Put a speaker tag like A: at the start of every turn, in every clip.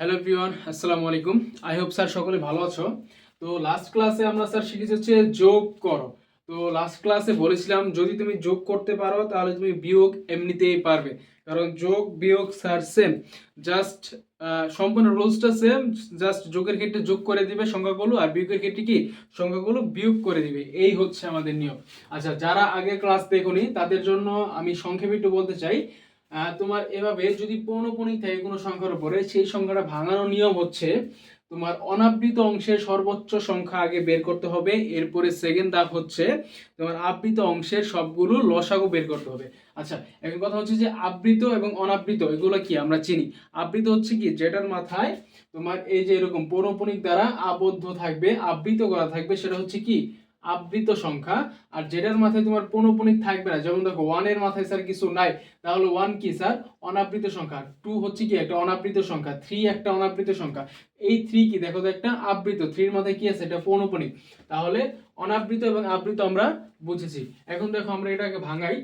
A: Hello everyone আসসালামু আলাইকুম I hope sir সকলে ভালো আছো। তো লাস্ট ক্লাসে আমরা স্যার শিখেছি হচ্ছে যোগ করো। তো লাস্ট ক্লাসে বলেছিলাম, যদি তুমি যোগ করতে পারো, তাহলে তুমি বিয়োগ এমনিতেই পারবে। কারণ যোগ, বিয়োগ স্যার সেম জাস্ট সম্পূর্ণ রুলসটা সেম জাস্ট যোগের ক্ষেত্রে যোগ করে দিবে সংখ্যাগুলো, আর বিয়োগের ক্ষেত্রে কি? সংখ্যাগুলো বিয়োগ করে দিবে। এই হচ্ছে আমাদের নিয়ম। আচ্ছা যারা আগে ক্লাস দেখুনি, তাদের জন্য আমি সংক্ষেপে একটু বলতে চাই। তোমার এভাবে যদি পৌনপণিক থাকে কোনো সংখ্যার উপরে, সেই সংখ্যাটা ভাঙানোর নিয়ম হচ্ছে তোমার অনাবৃত অংশের সর্বোচ্চ সংখ্যা আগে বের করতে হবে, এরপরে সেকেন্ড ধাপ হচ্ছে তোমার আবৃত অংশের সবগুলো লসাগু বের করতে হবে। আচ্ছা এখন কথা হচ্ছে যে আবৃত এবং অনাবৃত, এগুলো কি আমরা চিনি? আবৃত হচ্ছে কি, যেটার মাথায় তোমার এই যে এরকম পৌনপণিক দ্বারা আবদ্ধ থাকবে, আবৃত করা থাকবে, সেটা হচ্ছে কি? আবৃত সংখ্যা, আর যেটার মাথায় তোমার পৌনপণিক থাকবে না, যেমন দেখো ওয়ানের মাথায় স্যার কিছু নাই, তাহলে ওয়ান কি স্যার অনাবৃত সংখ্যা টু হচ্ছে কি একটা অনাবৃত সংখ্যা থ্রি একটা অনাবৃত সংখ্যা। এই থ্রি কি, দেখো তো একটা আবৃত থ্রির মাথায় কি আছে? এটা পৌনপণিক তাহলে অনাবৃত এবং আবৃত আমরা বুঝেছি। এখন দেখো আমরা এটাকে ভাঙাই।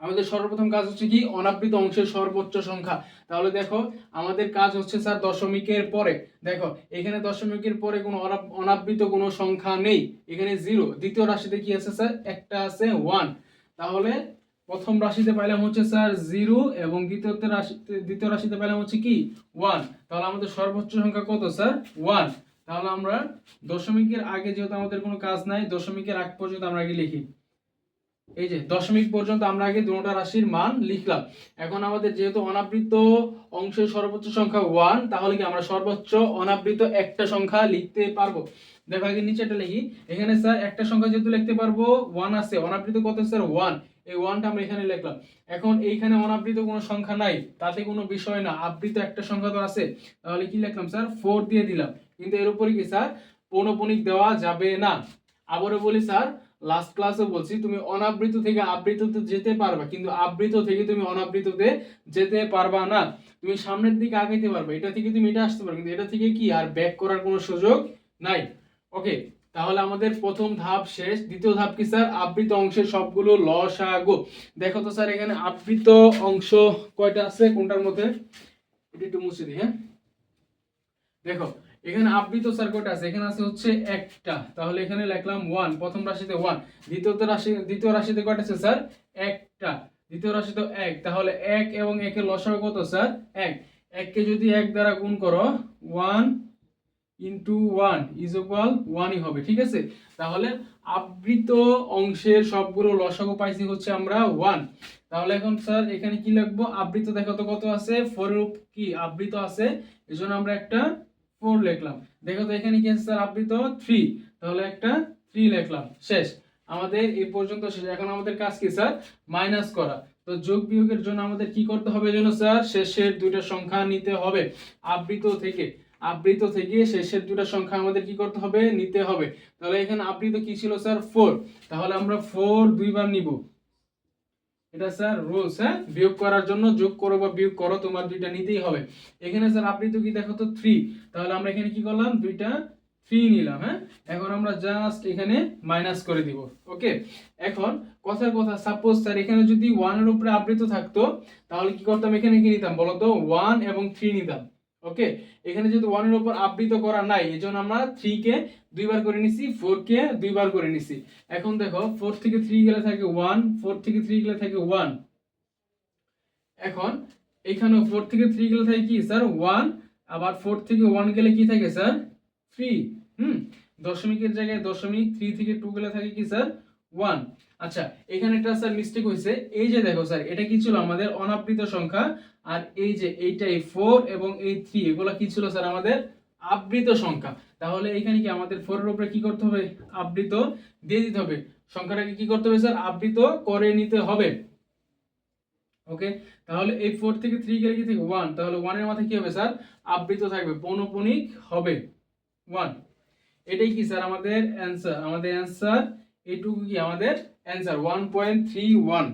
A: আমাদের সর্বপ্রথম কাজ হচ্ছে কি? অনাবৃত অংশের সর্বোচ্চ সংখ্যা। তাহলে দেখো, আমাদের কাজ হচ্ছে স্যার দশমিকের পরে। দেখো, এখানে দশমিকের পরে কোনো অনাব- অনাবৃত কোনো সংখ্যা নেই। এখানে জিরো দ্বিতীয় রাশিতে কি আছে স্যার? একটা আছে ওয়ান তাহলে প্রথম রাশিতে পাইলাম হচ্ছে স্যার জিরো এবং দ্বিতীয়তে রাশিতে দ্বিতীয় রাশিতে পাইলাম হচ্ছে কি? ওয়ান তাহলে আমাদের সর্বোচ্চ সংখ্যা কত স্যার? ওয়ান তাহলে আমরা দশমিকের আগে যেহেতু আমাদের কোনো কাজ নাই, দশমিকের আগ পর্যন্ত আমরা আগে লিখি? এই যে দশমিক পর্যন্ত আমরা আগে দুটো রাশির মান লিখলাম। এখন আমাদের যেহেতু অনাবৃত অংশের সর্বোচ্চ সংখ্যা ওয়ান তাহলে কি আমরা সর্বোচ্চ অনাবৃত একটা সংখ্যা লিখতে পারব? দেখো আগে নিচেটা লিখি। এখানে স্যার একটা সংখ্যা যেহেতু লিখতে পারব ওয়ান আছে। অনাবৃত কত স্যার ওয়ান এই ওয়ানটা আমরা এখানে লিখলাম। এখন এইখানে অনাবৃত কোনো সংখ্যা নাই, তাতে কোনো বিষয় না। আবৃত একটা সংখ্যা তো আছে। তাহলে কি লিখলাম স্যার ফোর দিয়ে দিলাম। কিন্তু এর উপরে কি স্যার পৌনপণিক দেওয়া যাবে না। আবারও বলি স্যার লাস্ট ক্লাসে বলছি, তুমি অনাবৃত থেকে আবৃততে যেতে পারবা, কিন্তু আবৃত থেকে তুমি অনাবৃততে যেতে পারবা না। তুমি সামনের দিকে আগাইতে পারবে, এটা থেকে তুমি এটা আসতে পারবে, কিন্তু এটা থেকে কি আর ব্যাক করার কোনো সুযোগ নাই। ওকে তাহলে আমাদের প্রথম ধাপ শেষ, দ্বিতীয় ধাপ কি স্যার? আবৃত অংশের সবগুলো লসাগু দেখো তো স্যার, এখানে আবৃত অংশ কয়টা আছে? কোনটার মধ্যে? এটা একটু মুছে দিই হ্যাঁ? দেখো এখানে আবৃত স্যার কয়টা আছে, এখানে আছে হচ্ছে একটা। তাহলে এখানে লিখলাম ওয়ান প্রথম রাশিতে ওয়ান দ্বিতীয়তে রাশি দ্বিতীয় রাশিতে কয়টা আছে স্যার একটা। দ্বিতীয় রাশিতে এক, তাহলে এক এবং একের লসাগু কত স্যার এক। এককে যদি এক দ্বারা গুণ করো one into one is equal ওয়ানই হবে, ঠিক আছে? তাহলে আবৃত অংশের সবগুলো লসাগু পাইছি হচ্ছে আমরা ওয়ান তাহলে এখন স্যার এখানে কি লিখব? আবৃত দেখো তো কত আছে? ফোর কি? আবৃত আছে, এজন্য আমরা একটা ফোর লিখলাম। দেখো তো এখানে কি স্যার? আবৃত থ্রি তাহলে একটা থ্রি লিখলাম। শেষ। আমাদের এই পর্যন্ত শেষ। এখন আমাদের কাজ কি স্যার? মাইনাস করা। তো যোগ বিয়োগের জন্য আমাদের কি করতে হবে যেন স্যার? শেষের দুইটা সংখ্যা নিতে হবে। আবৃত থেকে। আবৃত থেকে শেষের দুটা সংখ্যা আমাদের কি করতে হবে? নিতে হবে। তাহলে এখানে আবৃত কি ছিল স্যার? ফোর তাহলে আমরা ফোর দুইবার নিব। এটা স্যার রুলস হ্যাঁ? বিয়োগ করার জন্য যোগ করো বা বিয়োগ করো, তোমার দুইটা নিতেই হবে। এখানে স্যার আপনি তো কি দেখো তো থ্রি তাহলে আমরা এখানে কি করলাম? দুইটা থ্রি নিলাম হ্যাঁ? এখন আমরা জাস্ট এখানে মাইনাস করে দিব ওকে এখন কথার কথা সাপোজ স্যার এখানে যদি ওয়ানের উপরে আবৃত থাকতো, তাহলে কি করতাম? এখানে কি নিতাম বলতো? ওয়ান এবং থ্রি নিতাম। ওকে এখানে যেহেতু ওয়ানের উপর আবৃত করা নাই এই জন্য আমরা থ্রি কে দুইবার করে নিছি ফোর কে দুইবার করে নিছি। এখন দেখো ফোর থেকে থ্রি গেলে থাকে ওয়ান ফোর থেকে থ্রি গেলে থাকে ওয়ান এখন এখানে ফোর থেকে থ্রি গেলে থাকে কি স্যার ওয়ান আবার ফোর থেকে ওয়ান গেলে কি থাকে স্যার থ্রি হুম? দশমিকের জায়গায় দশমিক থ্রি থেকে টু গেলে থাকে কি স্যার ওয়ান আচ্ছা এখানে একটা স্যার মিস্টেক হয়েছে। এই যে দেখো স্যার এটা কি ছিল আমাদের অনাবৃত সংখ্যা? আর এই যে এইটাই ফোর এবং এই থ্রি এগুলো কি ছিল স্যার আমাদের? আবৃত সংখ্যা। তাহলে এখানে কি আমাদের ফোরের উপরে কি করতে হবে? আবৃত দিয়ে দিতে হবে। সংখ্যাটাকে কি করতে হবে স্যার? আবৃত করে নিতে হবে। ওকে? তাহলে এই ফোর থেকে থ্রি গেলে কি থেকে? ওয়ান তাহলে ওয়ানের মাথায় কি হবে স্যার? আবৃত থাকবে পৌনপণিক হবে। ওয়ান এটাই কি স্যার আমাদের অ্যান্সার আমাদের অ্যান্সার এইটুকু কি আমাদের answer one point three one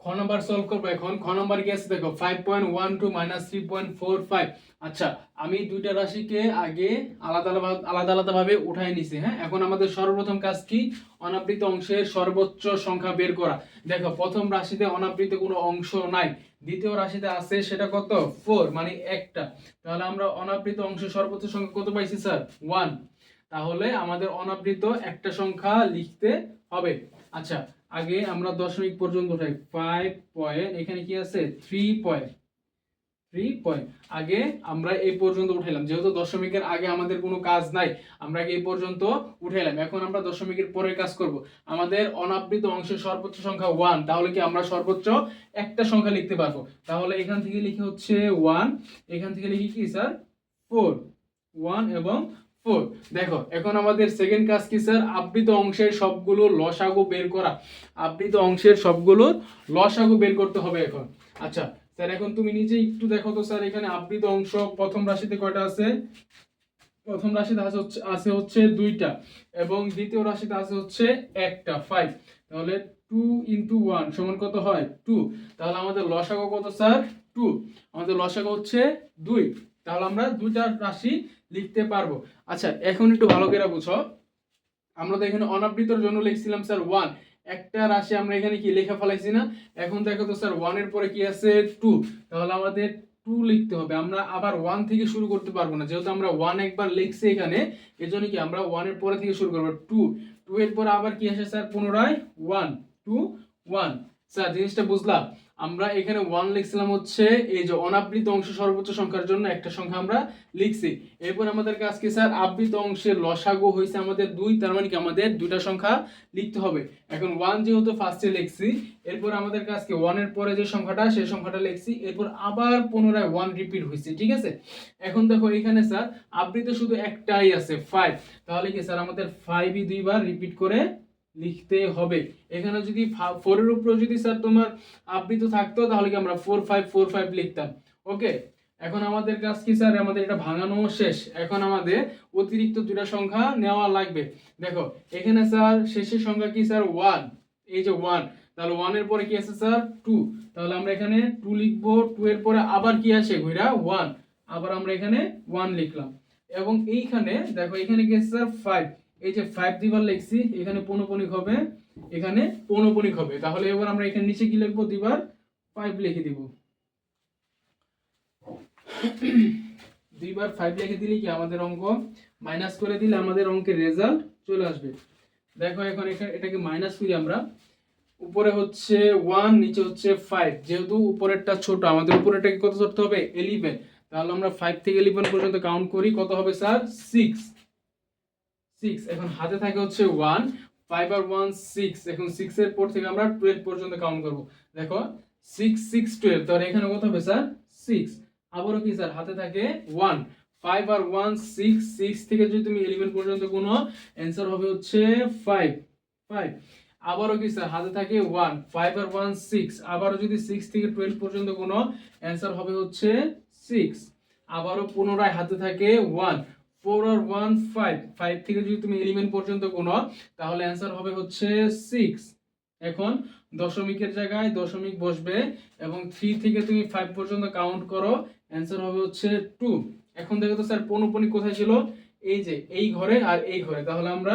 A: খ নাম্বার সলভ করব এখন। খ নাম্বার কি আছে দেখো? Five point one two minus three point four five আচ্ছা আমি দুইটা রাশিকে আগে আলাদা আলাদা আলাদা আলাদা ভাবে উঠাই নিছি হ্যাঁ? এখন আমাদের সর্বপ্রথম কাজ কি? অনাবৃত অংশের সর্বোচ্চ সংখ্যা বের করা। দেখো, প্রথম রাশিতে অনাবৃত কোনো অংশ নাই। দ্বিতীয় রাশিতে আছে সেটা কত? ফোর মানে একটা। তাহলে আমরা অনাবৃত অংশের সর্বোচ্চ সংখ্যা কত পাইছি, স্যার? ওয়ান তাহলে আমাদের অনাবৃত একটা সংখ্যা লিখতে হবে। আচ্ছা আগে আমরা দশমিক পর্যন্ত উঠাই ফাইভ পয়েন্ট এখানে কি আছে? থ্রি পয়েন্ট থ্রি পয়েন্ট আগে আমরা এই পর্যন্ত উঠাইলাম। যেহেতু দশমিকের আগে আমাদের কোনো কাজ নাই, আমরা এই পর্যন্ত উঠাইলাম? এখন আমরা দশমিকের পরের কাজ করব। আমাদের অনাবৃত অংশের সর্বোচ্চ সংখ্যা ওয়ান তাহলে কি আমরা সর্বোচ্চ একটা সংখ্যা লিখতে পারব? তাহলে এখান থেকে লিখি হচ্ছে ওয়ান এখান থেকে লিখি কি, স্যার? ফোর ওয়ান এবং ফোর দেখো, এখন আমাদের সেকেন্ড কাজ কি স্যার আবৃত অংশের সবগুলো লসাগু বের করা। আবৃত অংশের সবগুলোর লসাগু বের করতে হবে এখন। আচ্ছা স্যার এখন তুমি নিজে একটু দেখো তো স্যার এখানে আবৃত অংশ প্রথম রাশিতে কয়টা আছে? প্রথম রাশিতে আছে হচ্ছে আছে হচ্ছে দুইটা এবং দ্বিতীয় রাশিতে আছে হচ্ছে একটা ফাইভ তাহলে টু ইন্টু ওয়ান সমান কত হয়? টু তাহলে আমাদের লসাগু কত স্যার টু আমাদের লসাগু হচ্ছে দুই। তাহলে আমরা দুইটা রাশি লিখতে পারব। আচ্ছা এখন একটু ভালো করে বুঝো। আমরা তো এখানে অনাবৃতর জন্য লিখছিলাম স্যার ওয়ান একটা রাশি আমরা এখানে কি লেখা ফেলাইছি না? এখন দেখো তো স্যার ওয়ানের পরে কি আছে? টু তাহলে আমাদের টু লিখতে হবে। আমরা আবার ওয়ান থেকে শুরু করতে পারব না। যেহেতু আমরা ওয়ান একবার লিখছি এখানে, এজন্য কি আমরা ওয়ানের পরে থেকে শুরু করব। টু টু এর পরে আবার কি আসে স্যার পুনরায়? ওয়ান টু ওয়ান স্যার, জিনিসটা বুঝলাম। আমরা এখানে ওয়ান লিখছিলাম হচ্ছে এই যে অনাবৃত অংশ সর্বোচ্চ সংখ্যার জন্য একটা সংখ্যা আমরা লিখছি। এরপর আমাদের কাজ স্যার, আবৃত অংশের লসাগু হয়েছে আমাদের দুই, তার মানে কি আমাদের দুইটা সংখ্যা লিখতে হবে। এখন ওয়ান যেহেতু ফার্স্টে লিখছি, এরপর আমাদের কাজ কি ওয়ানের পরে যে সংখ্যাটা, সেই সংখ্যাটা লিখছি, এরপর আবার পুনরায় ওয়ান রিপিট হয়েছে ঠিক আছে? এখন দেখো এখানে স্যার, আবৃত শুধু একটাই আছে ফাইভ তাহলে কি স্যার, আমাদের ফাইভই দুইবার রিপিট করে লিখতে হবে। এখানে যদি ফোরের উপরে যদি স্যার তোমার আবৃত থাকতো, তাহলে কি আমরা ফোর ফাইভ ফোর ফাইভ লিখতাম। ওকে এখন আমাদের কাজ কি স্যার আমাদের এটা ভাঙানো শেষ। এখন আমাদের অতিরিক্ত দুটা সংখ্যা নেওয়া লাগবে। দেখো, এখানে স্যার শেষের সংখ্যা কি স্যার ওয়ান এই যে ওয়ান তাহলে ওয়ানের পরে কি আছে স্যার টু তাহলে আমরা এখানে টু লিখব। টু এর পরে আবার কি আসে ঘুরা ওয়ান আবার আমরা এখানে ওয়ান লিখলাম। এবং এইখানে, দেখো, এখানে কি আছে স্যার ফাইভ এই যে ফাইভ দিবার লিখছি, এখানে পৌনপনিক হবে, এখানে পৌনপনিক হবে। তাহলে এবার আমরা এখানে নিচে কি লিখব? দুইবার ফাইভ লিখে দিব। দুইবার ফাইভ লিখে দিলে কি আমাদের অঙ্ক মাইনাস করে দিলে আমাদের অঙ্কের রেজাল্ট চলে আসবে। দেখো এখন এখানে এটাকে মাইনাস করি আমরা। উপরে হচ্ছে ওয়ান নিচে হচ্ছে ফাইভ যেহেতু উপরেরটা ছোট, আমাদের উপরেরটাকে কত ধরতে হবে? এলিভেন তাহলে আমরা ফাইভ থেকে এলিভেন পর্যন্ত কাউন্ট করি। কত হবে স্যার সিক্স সিক্স এখন হাতে থাকে হচ্ছে ওয়ান ফাইভ আর ওয়ান সিক্স এখন সিক্স এর পর থেকে আমরা টুয়েলভ পর্যন্ত কাউন্ট করব। দেখো সিক্স সিক্স টুয়েলভ তাহলে এখানে কত হবে স্যার সিক্স আবারও কি স্যার হাতে থাকে ওয়ান ফাইভ আর ওয়ান সিক্স সিক্স থেকে যদি তুমি ইলেভেন পর্যন্ত কোনো অ্যান্সার হবে হচ্ছে ফাইভ ফাইভ আবারও কি স্যার হাতে থাকে ওয়ান ফাইভ আর ওয়ান সিক্স আবারও যদি সিক্স থেকে টুয়েলভ পর্যন্ত কোনো অ্যান্সার হবে হচ্ছে সিক্স আবারও পুনরায় হাতে থাকে ওয়ান ফোর আর ওয়ান ফাইভ ফাইভ থেকে যদি তুমি ইলেভেন পর্যন্ত কোনো তাহলে অ্যান্সার হবে হচ্ছে সিক্স। এখন দশমিকের জায়গায় দশমিক বসবে এবং থ্রি থেকে তুমি ফাইভ পর্যন্ত কাউন্ট করো, অ্যান্সার হবে হচ্ছে টু। এখন দেখো তো স্যার পৌনপনিক কোথায় ছিল? এই যে এই ঘরে আর এই ঘরে। তাহলে আমরা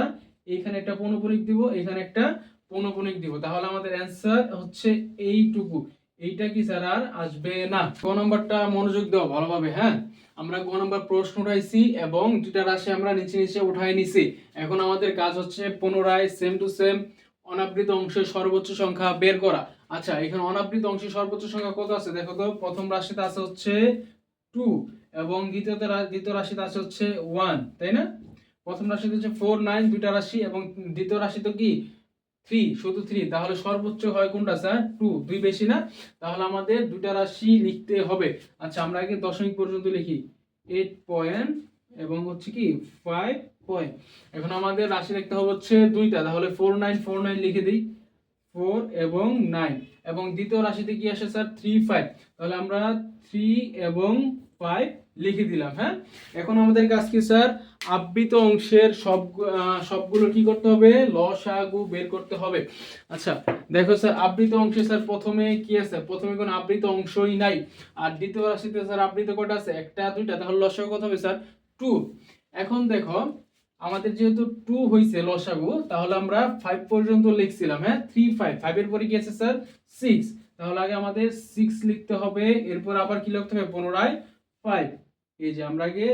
A: এইখানে একটা পৌনপনিক দিব এখানে একটা পৌনপনিক দিব। তাহলে আমাদের অ্যান্সার হচ্ছে এইটুকু। এইটা কি স্যার আর আসবে না। ক নম্বরটা মনোযোগ দাও ভালোভাবে হ্যাঁ? আমরা ক নম্বর প্রশ্ন উঠাইছি এবং দুটা রাশি আমরা নিচে নিচে উঠাই নিছি। এখন আমাদের কাজ হচ্ছে পুনরায় সেম টু সেম অনাবৃত অংশের সর্বোচ্চ সংখ্যা বের করা। আচ্ছা এখানে অনাবৃত অংশের সর্বোচ্চ সংখ্যা কত আছে? দেখো তো, প্রথম রাশিতে আছে হচ্ছে টু এবং দ্বিতীয়তে দ্বিতীয় রাশিতে আছে হচ্ছে ওয়ান তাই না? প্রথম রাশিতে হচ্ছে ফোর নাইন দুইটা রাশি এবং দ্বিতীয় রাশি তো কি? থ্রি শুধু থ্রি তাহলে সর্বোচ্চ হয় কোনটা স্যার টু দুই বেশি না? তাহলে আমাদের দুইটা রাশি লিখতে হবে। আচ্ছা আমরা আগে দশমিক পর্যন্ত লিখি। এইট পয়েন্ট এবং হচ্ছে কি ফাইভ পয়েন্ট এখন আমাদের রাশি লিখতে হবে হচ্ছে দুইটা, তাহলে ফোর নাইন ফোর নাইন লিখে দিই। ফোর এবং নাইন এবং দ্বিতীয় রাশিতে কি আসে স্যার থ্রি ফাইভ তাহলে আমরা থ্রি এবং ফাইভ লিখে দিলাম হ্যাঁ? এখন আমাদের কাজ কি স্যার আবৃত অংশের সব সবগুলো কি করতে হবে? লসাগু বের করতে হবে। আচ্ছা দেখো স্যার, আবৃত অংশে স্যার প্রথমে কি আছে? প্রথমে কোনো আবৃত অংশই নাই। আর দ্বিতীয় রাশিতে স্যার আবৃত কটা আছে? একটা, দুইটা। তাহলে লসাগু কত হবে স্যার? টু। এখন দেখো, আমাদের যেহেতু টু হয়েছে লসাগু তাহলে আমরা ফাইভ পর্যন্ত লিখছিলাম হ্যাঁ? থ্রি ফাইভ ফাইভের পরে কি আছে স্যার? সিক্স তাহলে আগে আমাদের সিক্স লিখতে হবে, এরপর আবার কি লিখতে হবে? পুনরায় ফাইভ এই যে আমরা আগে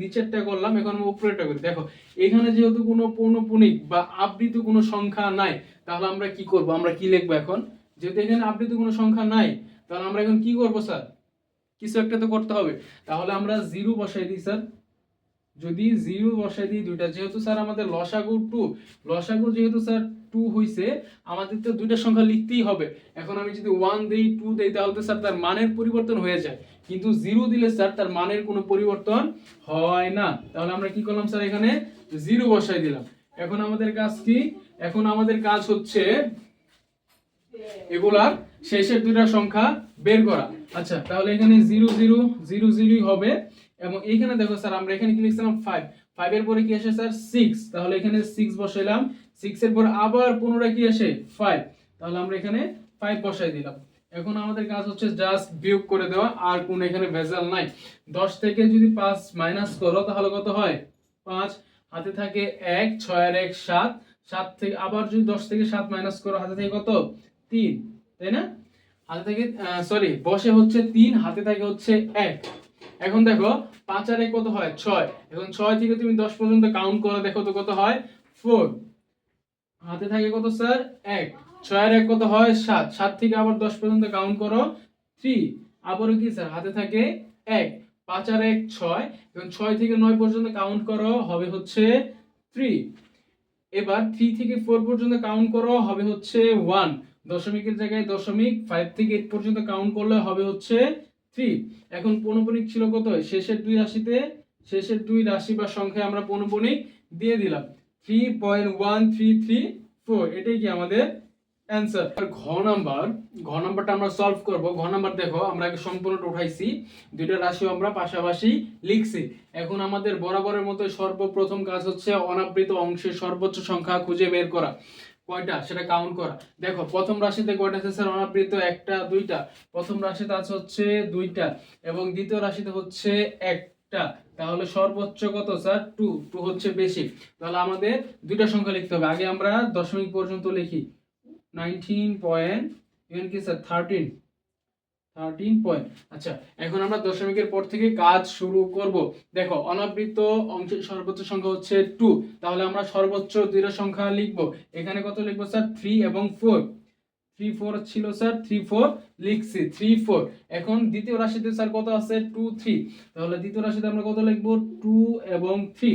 A: নিচেরটা করলাম, এখন আমরা উপরেরটা করি। দেখো, এখানে যেহেতু কোনো পৌনপুণিক বা আবৃত কোনো সংখ্যা নাই, তাহলে আমরা কি করব? আমরা কি লিখব এখন? যেহেতু এখানে আবৃত কোনো সংখ্যা নাই, তাহলে আমরা এখন কি করব, স্যার? কিছু একটা তো করতে হবে। তাহলে আমরা জিরো বসাই দিই, স্যার। যদি জিরো বসাই দিই দুইটা, যেহেতু স্যার আমাদের লসাগু টু লসাগু যেহেতু স্যার টু হইছে, আমাদের তো দুইটা সংখ্যা লিখতেই হবে। এখন আমি যদি ওয়ান দিই টু দিই, তাহলে তো স্যার তার মানের পরিবর্তন হয়ে যায়। কিন্তু জিরো দিলে স্যার তার মানের কোনো পরিবর্তন হয় না। তাহলে আমরা কি করলাম স্যার এখানে? জিরো বসাই দিলাম। এখন আমাদের কাজ কি? এখন আমাদের কাজ হচ্ছে এগুলার শেষের দুইটা সংখ্যা বের করা। আচ্ছা তাহলে এখানে জিরো জিরো জিরো জিরোই হবে। এবং এইখানে দেখো স্যার আমরা এখানে কি লিখছিলাম? ফাইভ ফাইভ এর পরে কি আসে স্যার সিক্স তাহলে এখানে সিক্স বসাইলাম। সিক্স এর পরে আবার পুনরায় কি আসে? ফাইভ তাহলে আমরা এখানে ফাইভ বসাই দিলাম। এখন আমাদের কাজ হচ্ছে জাস্ট বিয়োগ করে দেওয়া, আর কোন এখানে ভেজাল নাই। দশ থেকে যদি পাঁচ মাইনাস করো, তাহলে কত হয়? পাঁচ। হাতে থাকে এক, ছয় আর এক, সাত। সাত থেকে আবার যদি দশ থেকে সাত মাইনাস করো, হাতে থেকে কত? তিন। তাই না? হাতে থেকে সরি বসে হচ্ছে তিন, হাতে থাকে হচ্ছে এক। এখন দেখো, পাঁচ আর এক কত হয়? ছয়। এখন ছয় থেকে তুমি দশ পর্যন্ত কাউন্ট করে, দেখো তো কত হয়? ফোর হাতে থাকে কত স্যার এক। ছয় আর এক কত হয়? সাত। সাত থেকে আবার দশ পর্যন্ত কাউন্ট করো। থ্রি আবারও কি স্যার হাতে থাকে এক। পাঁচ আর এক ছয়। এবং ছয় থেকে নয় পর্যন্ত কাউন্ট করো, হবে হচ্ছে থ্রি এবার থ্রি থেকে ফোর পর্যন্ত কাউন্ট করো, হবে হচ্ছে ওয়ান দশমিকের জায়গায় দশমিক ফাইভ থেকে এইট পর্যন্ত কাউন্ট করলে হবে হচ্ছে থ্রি এখন পৌনপণিক ছিল কত? শেষের দুই রাশিতে, শেষের দুই রাশি বা সংখ্যায় আমরা পৌনপণিক দিয়ে দিলাম। Three point one three three four এটাই কি আমাদের অ্যান্সার ঘ নাম্বার, ঘ নাম্বারটা আমরা সলভ করব। ঘ নাম্বার দেখো, আমরা আগে সম্পূর্ণটা উঠাইছি। দুইটা রাশি আমরা পাশাপাশি লিখছি। এখন আমাদের বরাবরের মতো সর্বপ্রথম কাজ হচ্ছে অনাবৃত অংশের সর্বোচ্চ সংখ্যা খুঁজে বের করা। কয়টা? সেটা কাউন্ট করা। দেখো, প্রথম রাশিতে কয়টা আছে স্যার? অনাবৃত একটা, দুইটা। প্রথম রাশিতে আছে হচ্ছে দুইটা এবং দ্বিতীয় রাশিতে হচ্ছে একটা। তাহলে সর্বোচ্চ কত স্যার? টু টু হচ্ছে বেশি। তাহলে আমাদের দুইটা সংখ্যা লিখতে হবে। আগে আমরা দশমিক পর্যন্ত লিখি। নাইনটিন পয়েন্ট এখানে কি স্যার থার্টিন থার্টিন পয়েন্ট আচ্ছা এখন আমরা দশমিকের পর থেকে কাজ শুরু করব। দেখো, অনাবৃত অংশের সর্বোচ্চ সংখ্যা হচ্ছে টু তাহলে আমরা সর্বোচ্চ দুইটা সংখ্যা লিখব। এখানে কত লিখব স্যার থ্রি এবং ফোর থ্রি ফোর ছিল স্যার থ্রি ফোর লিখছি থ্রি ফোর এখন দ্বিতীয় রাশিতে স্যার কত আছে? টু থ্রি তাহলে দ্বিতীয় রাশিতে আমরা কত লিখব? টু এবং থ্রি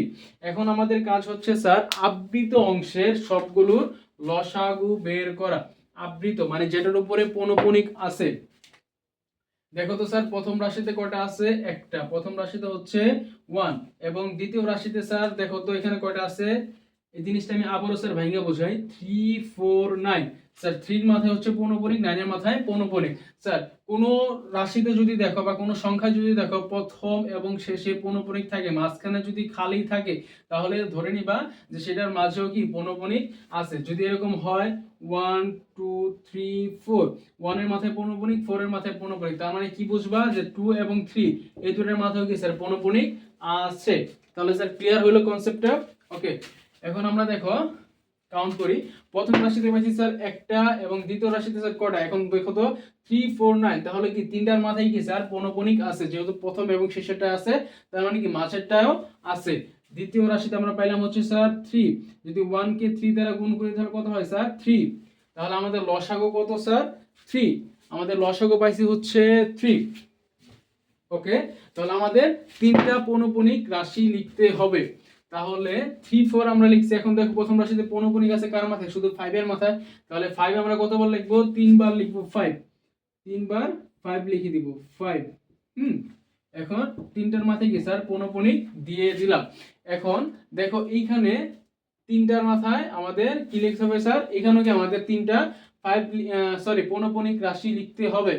A: এখন আমাদের কাজ হচ্ছে স্যার আবৃত অংশের সবগুলোর লসাগু বের করা, আবৃত মানে যেটার উপরে পনপনিক আছে। দেখো তো স্যার, প্রথম রাশিতে কয়টা আছে? একটা। প্রথম রাশিতে হচ্ছে ওয়ান এবং দ্বিতীয় রাশিতে স্যার, দেখো তো এখানে কয়টা আছে? এই জিনিসটা আমি আবারও স্যার ভাইঙ্গা বোঝাই। থ্রি ফোর নাইন স্যার থ্রির মাথায় হচ্ছে পৌনপণিক নাইনের মাথায় পৌনপণিক স্যার কোনো রাশিতে যদি দেখো বা কোনো সংখ্যা যদি দেখো, প্রথম এবং শেষে পৌনপণিক থাকে, মাঝখানে যদি খালি থাকে, তাহলে ধরে নিবা যে সেটার মাঝেও কি পৌনপণিক আছে। যদি এরকম হয় ওয়ান টু থ্রি ফোর ওয়ানের মাথায় পৌনপণিক ফোরের মাথায় পৌনপণিক তার মানে কি বুঝবা যে টু এবং থ্রি এই দুটোর মাথায় কি স্যার পৌনপণিক আছে? তাহলে স্যার ক্লিয়ার হলো কনসেপ্টটা ওকে এখন আমরা দেখো কাউন্ট করি। প্রথম রাশিতে পাইছি স্যার একটা এবং দ্বিতীয় রাশিতে স্যার কটা? এখন দেখো তো থ্রি ফোর নাইন তাহলে কি তিনটার মাথায় কি স্যার পৌনপণিক আছে? যেহেতু প্রথম এবং শেষেরটা আছে, তার মানে কি মাঝেরটাও আছে। দ্বিতীয় রাশিতে আমরা পাইলাম হচ্ছে স্যার থ্রি যদি ওয়ান কে থ্রি দ্বারা গুণ করি, তাহলে কত হয় স্যার? থ্রি তাহলে আমাদের লসাগো কত স্যার? থ্রি আমাদের লসাগো পাইছি হচ্ছে থ্রি ওকে তাহলে আমাদের তিনটা পৌনপণিক রাশি লিখতে হবে। তাহলে থ্রি ফোর আমরা লিখছি। এখন দেখো প্রথম রাশিতে পৌনপণিক আছে কার মাথায়? শুধু ফাইভের মাথায়। তাহলে ফাইভ আমরা কতবার লিখব? তিনবার লিখব ফাইভ তিনবার ফাইভ লিখে দিব ফাইভ হুম? এখন তিনটার মাথায় কি স্যার পৌনপণিক দিয়ে দিলাম। এখন দেখো এইখানে তিনটার মাথায় আমাদের কি লিখতে হবে স্যার? এখানেও কি আমাদের তিনটা ফাইভ সরি পৌনপণিক রাশি লিখতে হবে।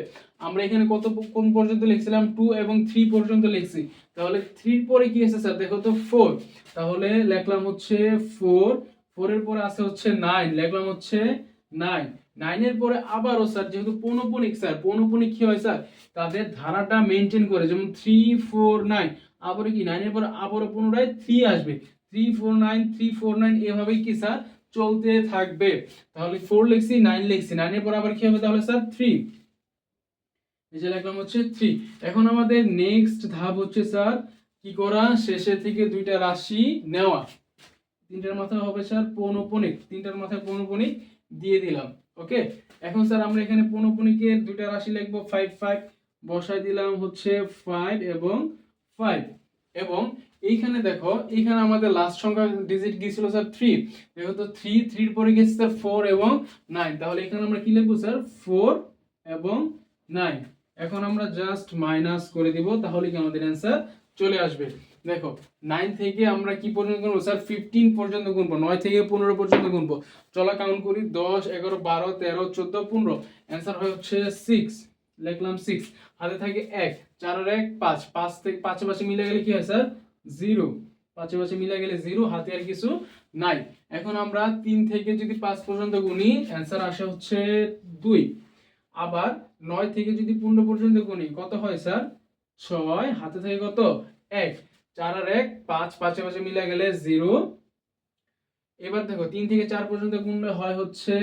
A: আমরা এখানে কত কোন পর্যন্ত লিখছিলাম? টু এবং থ্রি পর্যন্ত লিখছি। তাহলে থ্রির পরে কি আছে স্যার? দেখো তো ফোর তাহলে লিখলাম হচ্ছে ফোর ফোরের পরে আছে হচ্ছে নাইন লিখলাম হচ্ছে নাইন নাইনের পরে আবারও স্যার, যেহেতু পৌনপণিক স্যার পৌনপণিক কি হয় স্যার? তাদের ধারাটা মেনটেন করে, যেমন থ্রি ফোর নাইন আবারও কি? নাইনের পরে আবারও পুনরায় থ্রি আসবে। Three four nine three four nine এভাবেই কি স্যার? চলতে থাকবে। তাহলে ফোর লিখছি নাইন লিখছি। নাইনের পর আবার কি হবে তাহলে স্যার? থ্রি যে লিখলাম হচ্ছে থ্রি এখন আমাদের নেক্সট ধাপ হচ্ছে স্যার কি করা? শেষে থেকে দুইটা রাশি নেওয়া। তিনটার মাথায় হবে স্যার পৌনপণিক তিনটার মাথায় পৌনপণিক দিয়ে দিলাম ওকে এখন স্যার আমরা এখানে পৌনপণিকের দুইটা রাশি লিখব ফাইভ ফাইভ বসাই দিলাম হচ্ছে ফাইভ এবং ফাইভ এবং এইখানে দেখো, এইখানে আমাদের লাস্ট সংখ্যা ডিজিট গিয়েছিল স্যার থ্রি দেখো তো থ্রি থ্রির পরে গেছে স্যার ফোর এবং নাইন তাহলে এখানে আমরা কি লিখব স্যার ফোর এবং নাইন এখন আমরা জাস্ট মাইনাস করে দিব, তাহলে কি আমাদের অ্যান্সার চলে আসবে। দেখো নাইন থেকে আমরা কি পর্যন্ত গুনবো? স্যার ফিফটিন পর্যন্ত গুনবো, নয় থেকে পনেরো পর্যন্ত গুনবো। চলো কাউন্ট করি, দশ, এগারো, বারো, তেরো, চোদ্দ, পনেরো। অ্যান্সার হয় হচ্ছে সিক্স লিখলাম সিক্স হাতে থাকে এক, চারের এক, পাঁচ। পাঁচ থেকে পাঁচে পাশে মিলে গেলে কি হয় স্যার জিরো পাঁচে পাশে মিলে গেলে জিরো হাতে আর কিছু নাই। এখন আমরা তিন থেকে যদি পাঁচ পর্যন্ত গুনি অ্যান্সার আসে হচ্ছে দুই। আবার নয় থেকে যদি পনেরো পর্যন্ত গুনি, কত হয় স্যার? ছয়, হাতে থেকে কত? এক। চার আর এক, পাঁচ, পাঁচে পাশে মিলে গেলে জিরো। এবার দেখো, তিন থেকে চার পর্যন্ত গুনলে হয় হচ্ছে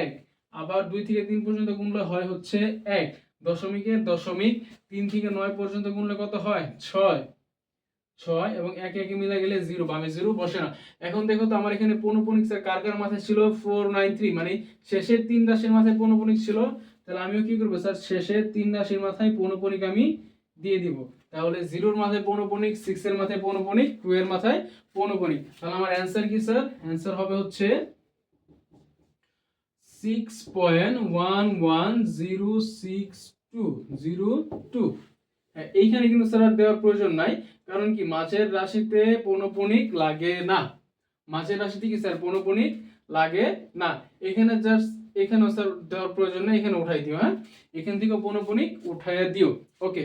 A: এক। আবার দুই থেকে তিন পর্যন্ত গুনলে হয় হচ্ছে এক। দশমিকের দশমিক, তিন থেকে নয় পর্যন্ত গুনলে কত হয়? ছয়। ছয় এবং একে একে মিলে গেলে জিরো, বামে জিরো বসে না। এখন দেখো তো আমার এখানে পৌনপণিক স্যার কার কার মাথায় ছিল? ফোর, নাইন, থ্রি মানে শেষের তিন রাশির মাথায় পৌনপণিক ছিল? তাহলে আমিও কি করব? স্যার শেষের তিন রাশির মাথায় পৌনপণিক আমি দিয়ে দিব। তাহলে জিরোর মাথায় পৌনপণিক সিক্স এর মাথায় পৌনপণিক টু এর মাথায় পৌনপণিক তাহলে আমার অ্যান্সার কি, স্যার? অ্যান্সার হবে হচ্ছে six point one one zero six two zero two এইখানে কিন্তু, স্যার, আর দেওয়ার প্রয়োজন নাই। কারণ কি মাছের রাশিতে পৌনপণিক লাগে না। মাছের রাশিতে কি, স্যার পৌনপণিক লাগে না। এখানে জাস্ট এখানেও স্যার দেওয়ার প্রয়োজন নেই, এখানে উঠাই দিও হ্যাঁ? এখান থেকে পনপনিক উঠাইয়া দিও ওকে